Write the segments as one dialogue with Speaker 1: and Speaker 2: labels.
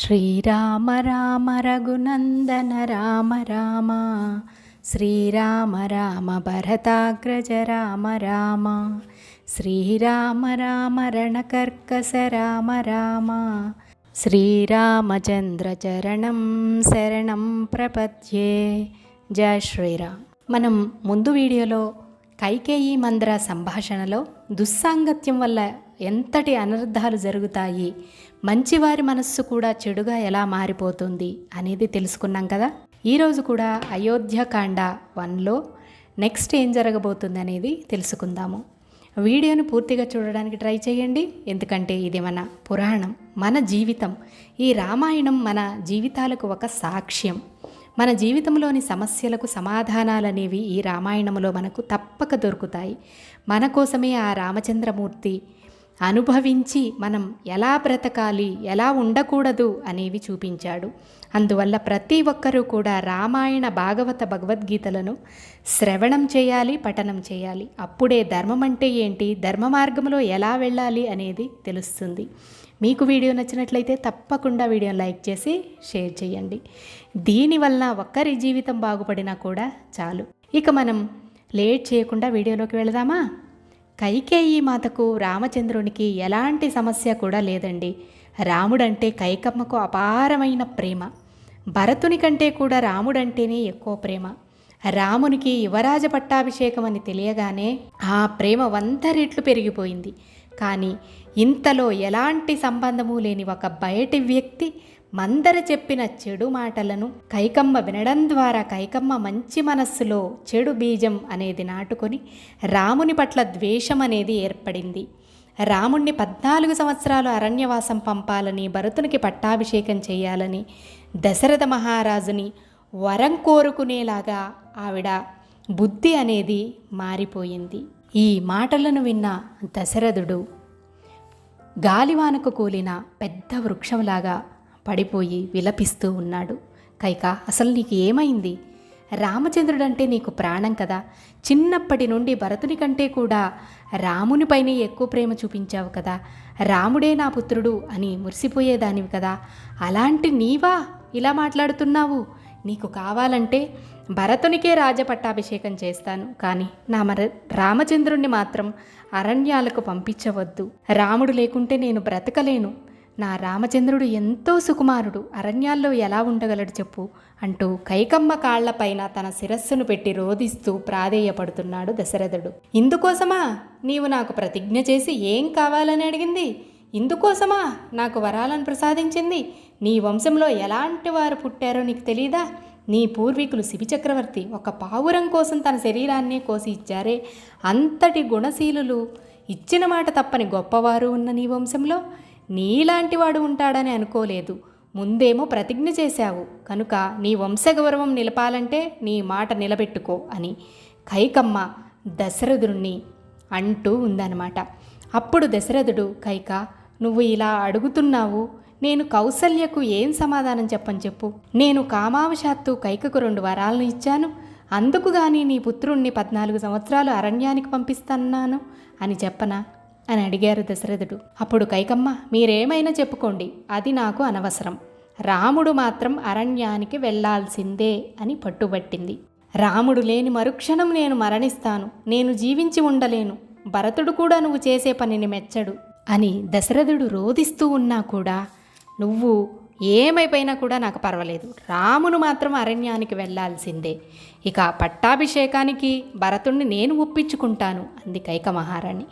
Speaker 1: శ్రీరామ రామ రఘునందన రామ రామ శ్రీరామ రామ భరతాగ్రజ రామ రామ శ్రీరామ రామ రణకర్కస రామ రామ శ్రీరామచంద్ర చరణం శరణం ప్రపద్యే. జయ శ్రీరామ్. మనం ముందు వీడియోలో కైకేయి మంద్ర సంభాషణలో దుస్సాంగత్యం వల్ల ఎంతటి అనర్థాలు జరుగుతాయి? మంచివారి మనస్సు కూడా చెడుగా ఎలా మారిపోతుంది అనేది తెలుసుకున్నాం కదా? ఈరోజు కూడా అయోధ్యకాండ వన్లో నెక్స్ట్ ఏం జరగబోతుంది అనేది తెలుసుకుందాము. వీడియోను పూర్తిగా చూడడానికి ట్రై చేయండి. ఎందుకంటే ఇది మన పురాణం మన జీవితం. ఈ రామాయణం మన జీవితాలకు ఒక సాక్ష్యం. మన జీవితంలోని సమస్యలకు సమాధానాలనేవి ఈ రామాయణంలో మనకు తప్పక దొరుకుతాయి. మన కోసమే ఆ రామచంద్రమూర్తి అనుభవించి మనం ఎలా బ్రతకాలి ఎలా ఉండకూడదు అనేవి చూపించాడు. అందువల్ల ప్రతి ఒక్కరూ కూడా రామాయణ భాగవత భగవద్గీతలను శ్రవణం చేయాలి పఠనం చేయాలి. అప్పుడే ధర్మం అంటే ఏంటి ధర్మ మార్గంలో ఎలా వెళ్ళాలి అనేది తెలుస్తుంది. మీకు వీడియో నచ్చినట్లయితే తప్పకుండా వీడియోని లైక్ చేసి షేర్ చేయండి. దీనివల్ల ఒక్కరి జీవితం బాగుపడినా కూడా చాలు. ఇక మనం లేట్ చేయకుండా వీడియోలోకి వెళదామా? కైకేయి మాతకు రామచంద్రునికి ఎలాంటి సమస్య కూడా లేదండి. రాముడంటే కైకమ్మకు అపారమైన ప్రేమ. భరతుని కంటే కూడా రాముడంటేనే ఎక్కువ ప్రేమ. రామునికి యువరాజ పట్టాభిషేకం అని తెలియగానే ఆ ప్రేమ వంద రెట్లు పెరిగిపోయింది. కానీ ఇంతలో ఎలాంటి సంబంధము లేని ఒక బయటి వ్యక్తి మందర చెప్పిన చెడు మాటలను కైకమ్మ వినడం ద్వారా కైకమ్మ మంచి మనస్సులో చెడు బీజం అనేది నాటుకొని రాముని పట్ల ద్వేషం అనేది ఏర్పడింది. రాముణ్ణి పద్నాలుగు సంవత్సరాలు అరణ్యవాసం పంపాలని భరతునికి పట్టాభిషేకం చేయాలని దశరథ మహారాజుని వరం కోరుకునేలాగా ఆవిడ బుద్ధి అనేది మారిపోయింది. ఈ మాటలను విన్న దశరథుడు గాలివానకు కూలిన పెద్ద వృక్షంలాగా పడిపోయి విలపిస్తూ ఉన్నాడు. కైక అసలు నీకు ఏమైంది? రామచంద్రుడంటే నీకు ప్రాణం కదా. చిన్నప్పటి నుండి భరతుని కంటే కూడా రామునిపైనే ఎక్కువ ప్రేమ చూపించావు కదా. రాముడే నా పుత్రుడు అని మురిసిపోయేదానివి కదా. అలాంటి నీవా ఇలా మాట్లాడుతున్నావు? నీకు కావాలంటే భరతునికే రాజపట్టాభిషేకం చేస్తాను. కానీ నా మర రామచంద్రుణ్ణి మాత్రం అరణ్యాలకు పంపించవద్దు. రాముడు లేకుంటే నేను బ్రతకలేను. నా రామచంద్రుడు ఎంతో సుకుమారుడు. అరణ్యాల్లో ఎలా ఉండగలడు చెప్పు? అంటూ కైకమ్మ కాళ్ళపైన తన శిరస్సును పెట్టి రోధిస్తూ ప్రాధేయపడుతున్నాడు దశరథుడు. ఇందుకోసమా నీవు నాకు ప్రతిజ్ఞ చేసి ఏం కావాలని అడిగింది? ఇందుకోసమా నాకు వరాలను ప్రసాదించింది? నీ వంశంలో ఎలాంటి వారు పుట్టారో నీకు తెలీదా? నీ పూర్వీకులు శిబిచక్రవర్తి ఒక పావురం కోసం తన శరీరాన్ని కోసి ఇచ్చారే. అంతటి గుణశీలులు ఇచ్చిన మాట తప్పని గొప్పవారు ఉన్న నీ వంశంలో? నీలాంటివాడు ఉంటాడని అనుకోలేదు. ముందేమో ప్రతిజ్ఞ చేశావు. కనుక నీ వంశగౌరవం నిలపాలంటే నీ మాట నిలబెట్టుకో అని. కైకమ్మ దశరథుణ్ణి అంటూ ఉందన్నమాట. అప్పుడు దశరథుడు కైక నువ్వు ఇలా అడుగుతున్నావు. నేను కౌసల్యకు ఏం సమాధానం చెప్పని చెప్పు. నేను కామావశాత్తు కైకకు రెండు వరాలను ఇచ్చాను. అందుకు గాని నీ పుత్రుణ్ణి పద్నాలుగు సంవత్సరాలు అరణ్యానికి పంపిస్తున్నాను అని చెప్పనా? అని అడిగారు దశరథుడు. అప్పుడు కైకమ్మ మీరేమైనా చెప్పుకోండి అది నాకు అనవసరం. రాముడు మాత్రం అరణ్యానికి వెళ్ళాల్సిందే అని పట్టుబట్టింది. రాముడు లేని మరుక్షణం నేను మరణిస్తాను నేను జీవించి ఉండలేను భరతుడు కూడా నువ్వు చేసే పనిని మెచ్చడు అని దశరథుడు రోధిస్తూ ఉన్నా కూడా నువ్వు ఏమైపోయినా కూడా నాకు పర్వాలేదు. రామును మాత్రం అరణ్యానికి వెళ్ళాల్సిందే ఇక పట్టాభిషేకానికి భరతుణ్ణి నేను ఒప్పించుకుంటాను అంది కైక మహారాణి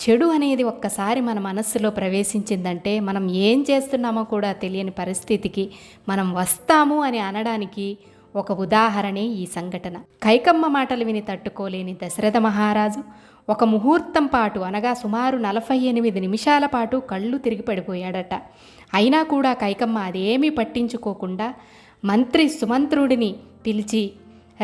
Speaker 1: చెడు అనేది ఒక్కసారి మన మనస్సులో ప్రవేశించిందంటే మనం ఏం చేస్తున్నామో కూడా తెలియని పరిస్థితికి మనం వస్తాము అని అనడానికి ఒక ఉదాహరణే ఈ సంఘటన. కైకమ్మ మాటలు విని తట్టుకోలేని దశరథ మహారాజు ఒక ముహూర్తం పాటు అనగా సుమారు నలభై ఎనిమిది నిమిషాల పాటు కళ్ళు తిరిగి పడిపోయాడట. అయినా కూడా కైకమ్మ అదేమీ పట్టించుకోకుండా మంత్రి సుమంత్రుడిని పిలిచి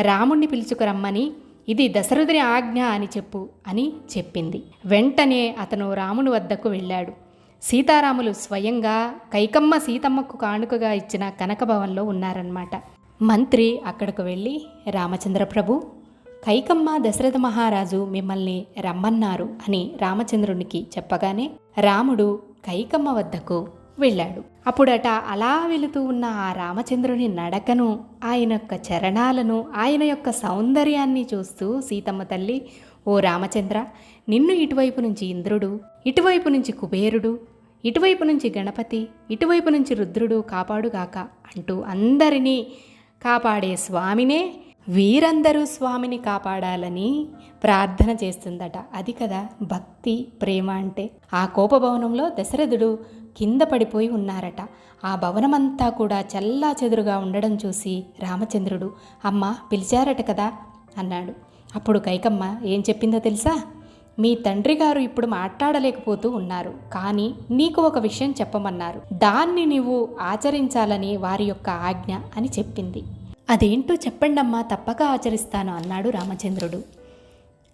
Speaker 1: రాముణ్ణి పిలుచుకురమ్మని ఇది దశరథుని ఆజ్ఞ అని చెప్పు అని చెప్పింది. వెంటనే అతను రాముని వద్దకు వెళ్ళాడు. సీతారాములు స్వయంగా కైకమ్మ సీతమ్మకు కానుకగా ఇచ్చిన కనకభవన్లో ఉన్నారన్నమాట. మంత్రి అక్కడకు వెళ్ళి రామచంద్ర ప్రభు కైకమ్మ దశరథ మహారాజు మిమ్మల్ని రమ్మన్నారు అని రామచంద్రునికి చెప్పగానే రాముడు కైకమ్మ వద్దకు వెళ్ళాడు. అప్పుడట అలా వెళుతూ ఉన్న ఆ రామచంద్రుని నడకను ఆయన యొక్క చరణాలను ఆయన యొక్క సౌందర్యాన్ని చూస్తూ సీతమ్మ తల్లి ఓ రామచంద్ర నిన్ను ఇటువైపు నుంచి ఇంద్రుడు ఇటువైపు నుంచి కుబేరుడు ఇటువైపు నుంచి గణపతి ఇటువైపు నుంచి రుద్రుడు కాపాడుగాక అంటూ అందరినీ కాపాడే స్వామినే వీరందరూ స్వామిని కాపాడాలని ప్రార్థన చేస్తుందట. అది కదా భక్తి ప్రేమ అంటే. ఆ కోపభవనంలో దశరథుడు కింద పడిపోయి ఉన్నారట. ఆ భవనమంతా కూడా చల్లా చెదురుగా ఉండడం చూసి రామచంద్రుడు అమ్మ పిలిచారట కదా అన్నాడు. అప్పుడు కైకమ్మ ఏం చెప్పిందో తెలుసా? మీ తండ్రి గారు ఇప్పుడు మాట్లాడలేకపోతూ ఉన్నారు. కానీ నీకు ఒక విషయం చెప్పమన్నారు. దాన్ని నీవు ఆచరించాలని వారి యొక్క ఆజ్ఞ అని చెప్పింది. అదేంటో చెప్పండమ్మా తప్పక ఆచరిస్తాను అన్నాడు రామచంద్రుడు.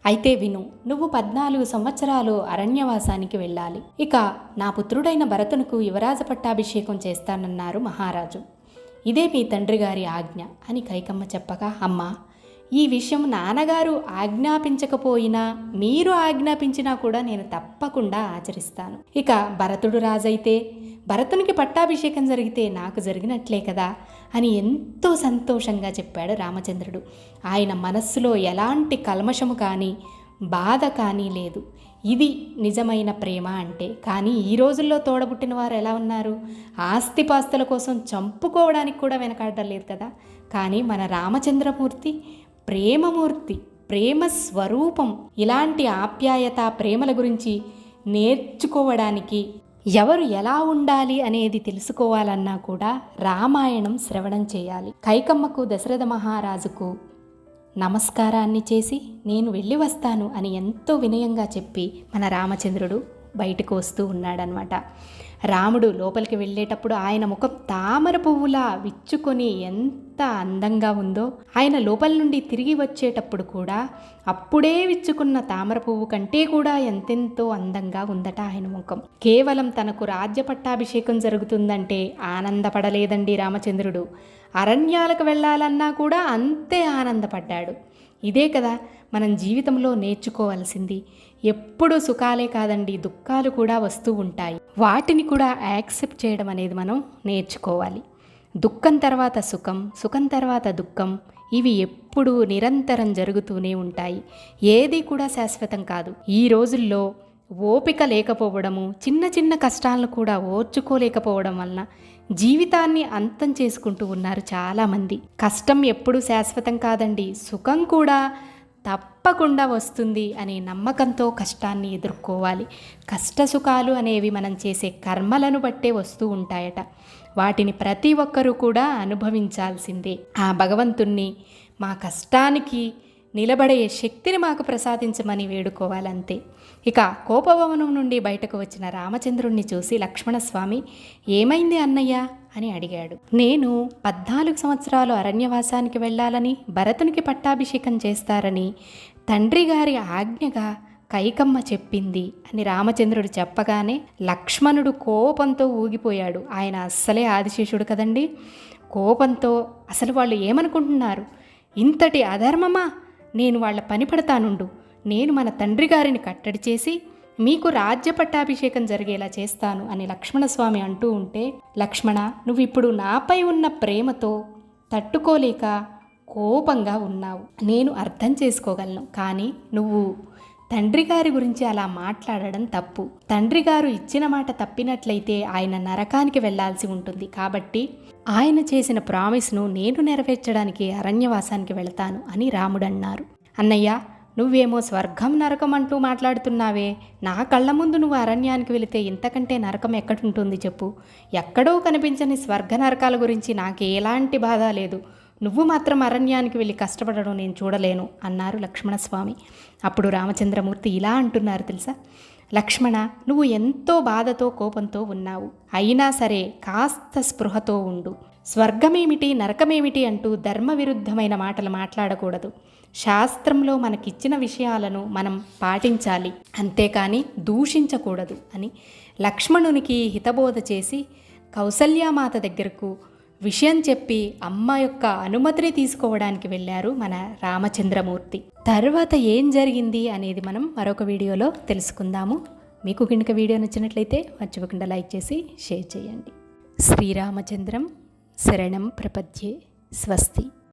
Speaker 1: అయితే విను నువ్వు పద్నాలుగు సంవత్సరాలు అరణ్యవాసానికి వెళ్ళాలి. ఇక నా పుత్రుడైన భరతునకు యువరాజ పట్టాభిషేకం చేస్తానన్నారు మహారాజు. ఇదే మీ తండ్రి గారి ఆజ్ఞ అని కైకమ్మ చెప్పగా అమ్మా ఈ విషయం నాన్నగారు ఆజ్ఞాపించకపోయినా మీరు ఆజ్ఞాపించినా కూడా నేను తప్పకుండా ఆచరిస్తాను. ఇక భరతుడు రాజైతే భరతునికి పట్టాభిషేకం జరిగితే నాకు జరిగినట్లే కదా. అని ఎంతో సంతోషంగా చెప్పాడు రామచంద్రుడు. ఆయన మనస్సులో ఎలాంటి కల్మషము కానీ బాధ కానీ లేదు. ఇది నిజమైన ప్రేమ అంటే. కానీ ఈ రోజుల్లో తోడబుట్టిన వారు ఎలా ఉన్నారు? ఆస్తిపాస్తుల కోసం చంపుకోవడానికి కూడా వెనకాడడం లేదు కదా. కానీ మన రామచంద్రమూర్తి ప్రేమమూర్తి ప్రేమ స్వరూపం ఇలాంటి ఆప్యాయత ప్రేమల గురించి నేర్చుకోవడానికి ఎవరు ఎలా ఉండాలి అనేది తెలుసుకోవాలన్నా కూడా రామాయణం శ్రవణం చేయాలి. కైకమ్మకు దశరథ మహారాజుకు నమస్కారాన్ని చేసి నేను వెళ్ళి వస్తాను అని ఎంతో వినయంగా చెప్పి మన రామచంద్రుడు బయటకు వస్తూ ఉన్నాడనమాట. రాముడు లోపలికి వెళ్ళేటప్పుడు ఆయన ముఖం తామర పువ్వులా విచ్చుకొని ఎంత అందంగా ఉందో ఆయన లోపల నుండి తిరిగి వచ్చేటప్పుడు కూడా అప్పుడే విచ్చుకున్న తామర పువ్వు కంటే కూడా ఎంతెంతో అందంగా ఉందట ఆయన ముఖం. కేవలం తనకు రాజ్య పట్టాభిషేకం జరుగుతుందంటే ఆనందపడలేదండి రామచంద్రుడు. అరణ్యాలకు వెళ్ళాలన్నా కూడా అంతే ఆనందపడ్డాడు. ఇదే కదా మనం జీవితంలో నేర్చుకోవాల్సింది. ఎప్పుడూ సుఖాలే కాదండి దుఃఖాలు కూడా వస్తూ ఉంటాయి. వాటిని కూడా యాక్సెప్ట్ చేయడం అనేది మనం నేర్చుకోవాలి. దుఃఖం తర్వాత సుఖం సుఖం తర్వాత దుఃఖం ఇవి ఎప్పుడూ నిరంతరం జరుగుతూనే ఉంటాయి. ఏది కూడా శాశ్వతం కాదు. ఈ రోజుల్లో ఓపిక లేకపోవడము చిన్న చిన్న కష్టాలను కూడా ఓర్చుకోలేకపోవడం వలన జీవితాన్ని అంతం చేసుకుంటూ ఉన్నారు చాలామంది. కష్టం ఎప్పుడూ శాశ్వతం కాదండి. సుఖం కూడా తప్పకుండా వస్తుంది అనే నమ్మకంతో కష్టాన్ని ఎదుర్కోవాలి. కష్ట సుఖాలు అనేవి మనం చేసే కర్మలను బట్టే వస్తూ ఉంటాయట. వాటిని ప్రతి ఒక్కరూ కూడా అనుభవించాల్సిందే. ఆ భగవంతుణ్ణి మా కష్టానికి నిలబడే శక్తిని మాకు ప్రసాదించమని వేడుకోవాలంతే. ఇక కోపభవనం నుండి బయటకు వచ్చిన రామచంద్రుణ్ణి చూసి లక్ష్మణస్వామి ఏమైంది అన్నయ్య? అని అడిగాడు. నేను పద్నాలుగు సంవత్సరాలు అరణ్యవాసానికి వెళ్ళాలని భరతునికి పట్టాభిషేకం చేస్తారని తండ్రి గారి ఆజ్ఞగా కైకమ్మ చెప్పింది అని రామచంద్రుడు చెప్పగానే లక్ష్మణుడు కోపంతో ఊగిపోయాడు. ఆయన అస్సలే ఆదిశేషుడు కదండి. కోపంతో అసలు వాళ్ళు ఏమనుకుంటున్నారు? ఇంతటి అధర్మమా? నేను వాళ్ళ పని పడతానుండు. నేను మన తండ్రి గారిని కట్టడి చేసి మీకు రాజ్య పట్టాభిషేకం జరిగేలా చేస్తాను అని లక్ష్మణస్వామి అంటూ ఉంటే లక్ష్మణ నువ్వు ఇప్పుడు నాపై ఉన్న ప్రేమతో తట్టుకోలేక కోపంగా ఉన్నావు. నేను అర్థం చేసుకోగలను. కానీ నువ్వు తండ్రి గారి గురించి అలా మాట్లాడడం తప్పు. తండ్రి గారు ఇచ్చిన మాట తప్పినట్లయితే ఆయన నరకానికి వెళ్ళాల్సి ఉంటుంది. కాబట్టి ఆయన చేసిన ప్రామిస్ను నేను నెరవేర్చడానికి అరణ్యవాసానికి వెళతాను అని రాముడన్నారు. అన్నయ్య నువ్వేమో స్వర్గం నరకం అంటూ మాట్లాడుతున్నావే. నా కళ్ళ ముందు నువ్వు అరణ్యానికి వెళితే ఇంతకంటే నరకం ఎక్కడుంటుంది చెప్పు. ఎక్కడో కనిపించని స్వర్గ నరకాల గురించి నాకు ఎలాంటి బాధ లేదు. నువ్వు మాత్రం అరణ్యానికి వెళ్ళి కష్టపడడం నేను చూడలేను అన్నారు లక్ష్మణస్వామి. అప్పుడు రామచంద్రమూర్తి ఇలా అంటున్నారు తెలుసా? లక్ష్మణ నువ్వు ఎంతో బాధతో కోపంతో ఉన్నావు. అయినా సరే కాస్త స్పృహతో ఉండు. స్వర్గమేమిటి నరకమేమిటి అంటూ ధర్మ విరుద్ధమైన మాటలు మాట్లాడకూడదు. శాస్త్రంలో మనకిచ్చిన విషయాలను మనం పాటించాలి. అంతేకాని దూషించకూడదు అని లక్ష్మణునికి హితబోధ చేసి కౌసల్యామాత దగ్గరకు విషయం చెప్పి అమ్మ యొక్క అనుమతిని తీసుకోవడానికి వెళ్ళారు మన రామచంద్రమూర్తి. తర్వాత ఏం జరిగింది అనేది మనం మరొక వీడియోలో తెలుసుకుందాము. మీకు కనుక వీడియో నచ్చినట్లయితే మర్చిపోకుండా లైక్ చేసి షేర్ చేయండి. శ్రీరామచంద్రం శరణం ప్రపద్యే. స్వస్తి.